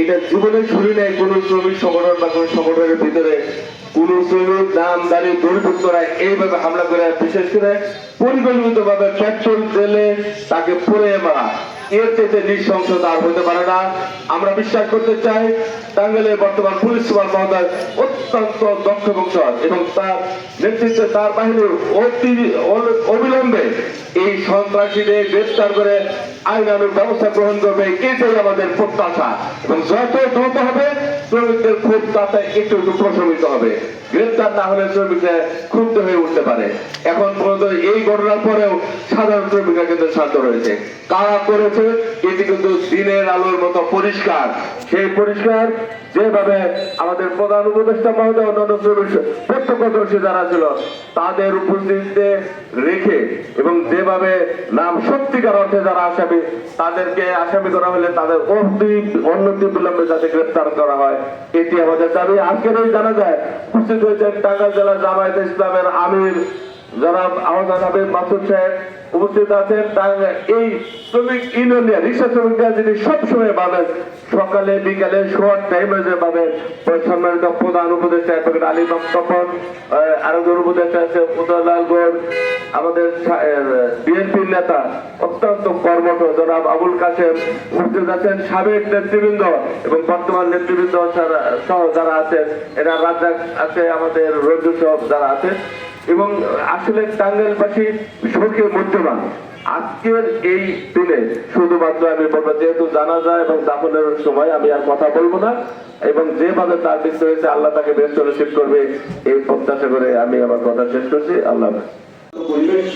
এটা জীবনে শুনি নাই কোন শ্রমিক সংগঠন বা কোন সংগঠনের ভিতরে। কোন শ্রমিক নাম দাঁড়িয়ে এইভাবে হামলা করে, বিশেষ করে পরিকল্পিত ভাবে পেট্রোল তেলে তাকে পুড়ে মারা। এর চেয়ে নৃশংসতা আর হতে পারে না। আমরা বিশ্বাস করতে চাই টাঙ্গাইলের বর্তমান পুলিশ সুপার মহোদয় অত্যন্ত দক্ষ এবং এবং তার নেতৃত্বে তার বাহিনী অতি অবিলম্বে এই সন্ত্রাসীদের গ্রেফতার করে আইনানুগ ব্যবস্থা গ্রহণ করবে। এটাই আমাদের প্রত্যাশা। এবং যত দ্রুত হবে, শ্রমিকদের খুব তাতে একটু একটু প্রশমিত হবে। গ্রেফতার না হলে শ্রমিকরা ক্ষুব্ধ হয়ে উঠতে পারে। এখন পর্যন্ত এই ঘটনার পরেও সাধারণ শ্রমিকরা কিন্তু শান্ত রয়েছে। কারা করেছে, এটি কিন্তু দিনের আলোর মতো পরিষ্কার। সেই পরিষ্কার যেভাবে আমাদের প্রধান উপদেষ্টা মহোদয় অন্যান্য প্রত্যক্ষদর্শী যারা ছিল, তাদের উপস্থিতিতে রেখে এবং যেভাবে নাম সত্যিকার অর্থে যারা আসামি, তাদেরকে আসামি করা হলে তাদের অন্যতি বিলম্বে যাতে গ্রেপ্তার করা হয়। এটি আমাদের দাবি। আজকের জানা যায় উপস্থিত হয়েছেন টাঙ্গাইল জেলা জামায়াত ইসলামের আমির জনাব আহসান হাবিব মাসুদ সাহেব উপস্থিত আছেন। টাঙ্গাইল এই শ্রমিক ইউনিয়ন রিক্সা শ্রমিকরা যিনি সবসময় পাবেন, সকালে, বিকালে শর্ট টাইমে যে পাবেন সম্মানিত প্রধান উপদেষ্টা অ্যাডভোকেট আলী তপন আরেকজন উপদেষ্টা আছে উদয়লাল গোড়, আমাদের বিএনপির নেতা, অত্যন্ত কর্মঠ জনাব আবুল কাসেম উপস্থিত আছেন, সাবেক নেতৃবৃন্দ এবং বর্তমান নেতৃবৃন্দ সহ যারা আছেন, এরা রাজ্জাক আছে, আমাদের রঞ্জু সহ যারা আছে এবং আসলে টাঙ্গাইলবাসী সুখে মধ্যমান আজকের এই দিনে শুধুমাত্র আমি বলব, যেহেতু জানা যায় এবং দাফনের সময় আমি আর কথা বলব না, এবং যেভাবে তার মৃত্যু হয়েছে, আল্লাহ তাকে বেশ নসিব করবে, এই প্রত্যাশা করে আমি আমার কথা শেষ করছি। আল্লাহ। পরিবেশ